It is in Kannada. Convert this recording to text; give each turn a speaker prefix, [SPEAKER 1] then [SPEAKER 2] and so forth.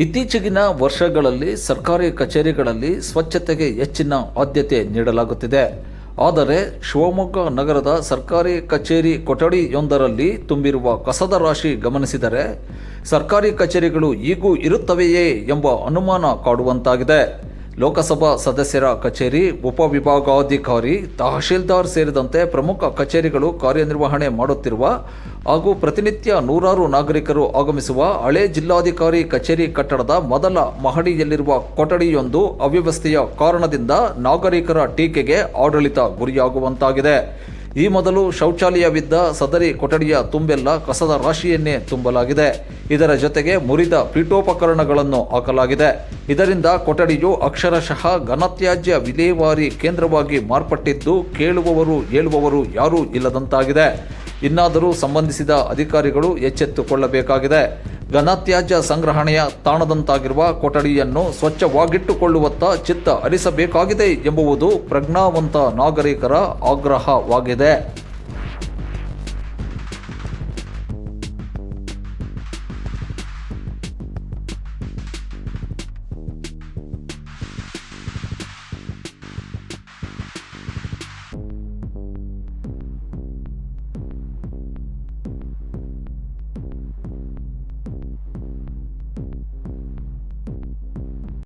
[SPEAKER 1] ಇತ್ತೀಚೆಗಿನ ವರ್ಷಗಳಲ್ಲಿ ಸರ್ಕಾರಿ ಕಚೇರಿಗಳಲ್ಲಿ ಸ್ವಚ್ಛತೆಗೆ ಹೆಚ್ಚಿನ ಆದ್ಯತೆ ನೀಡಲಾಗುತ್ತಿದೆ. ಆದರೆ ಶಿವಮೊಗ್ಗ ನಗರದ ಸರ್ಕಾರಿ ಕಚೇರಿ ಕೊಠಡಿಯೊಂದರಲ್ಲಿ ತುಂಬಿರುವ ಕಸದ ರಾಶಿ ಗಮನಿಸಿದರೆ ಸರ್ಕಾರಿ ಕಚೇರಿಗಳು ಈಗೂ ಇರುತ್ತವೆಯೇ ಎಂಬ ಅನುಮಾನ ಕಾಡುವಂತಾಗಿದೆ. ಲೋಕಸಭಾ ಸದಸ್ಯರ ಕಚೇರಿ, ಉಪವಿಭಾಗಾಧಿಕಾರಿ, ತಹಶೀಲ್ದಾರ್ ಸೇರಿದಂತೆ ಪ್ರಮುಖ ಕಚೇರಿಗಳು ಕಾರ್ಯನಿರ್ವಹಣೆ ಮಾಡುತ್ತಿರುವ ಹಾಗೂ ಪ್ರತಿನಿತ್ಯ ನೂರಾರು ನಾಗರಿಕರು ಆಗಮಿಸುವ ಹಳೆ ಜಿಲ್ಲಾಧಿಕಾರಿ ಕಚೇರಿ ಕಟ್ಟಡದ ಮೊದಲ ಮಹಡಿಯಲ್ಲಿರುವ ಕೊಠಡಿಯೊಂದು ಅವ್ಯವಸ್ಥೆಯ ಕಾರಣದಿಂದ ನಾಗರಿಕರ ಟೀಕೆಗೆ ಆಡಳಿತ ಗುರಿಯಾಗುವಂತಾಗಿದೆ. ಈ ಮೊದಲು ಶೌಚಾಲಯವಿದ್ದ ಸದರಿ ಕೊಠಡಿಯ ತುಂಬೆಲ್ಲ ಕಸದ ರಾಶಿಯನ್ನೇ ತುಂಬಲಾಗಿದೆ. ಇದರ ಜೊತೆಗೆ ಮುರಿದ ಪೀಠೋಪಕರಣಗಳನ್ನು ಹಾಕಲಾಗಿದೆ. ಇದರಿಂದ ಕೊಠಡಿಯು ಅಕ್ಷರಶಃ ಘನತ್ಯಾಜ್ಯ ವಿಲೇವಾರಿ ಕೇಂದ್ರವಾಗಿ ಮಾರ್ಪಟ್ಟಿದ್ದು ಕೇಳುವವರು ಹೇಳುವವರು ಯಾರೂ ಇಲ್ಲದಂತಾಗಿದೆ. ಇನ್ನಾದರೂ ಸಂಬಂಧಿಸಿದ ಅಧಿಕಾರಿಗಳು ಎಚ್ಚೆತ್ತುಕೊಳ್ಳಬೇಕಾಗಿದೆ. ಘನತ್ಯಾಜ್ಯ ಸಂಗ್ರಹಣೆಯ ತಾಣದಂತಾಗಿರುವ ಕೊಠಡಿಯನ್ನು ಸ್ವಚ್ಛವಾಗಿಟ್ಟುಕೊಳ್ಳುವತ್ತ ಚಿತ್ತ ಹರಿಸಬೇಕಾಗಿದೆ ಎಂಬುವುದು ಪ್ರಜ್ಞಾವಂತ ನಾಗರಿಕರ ಆಗ್ರಹವಾಗಿದೆ.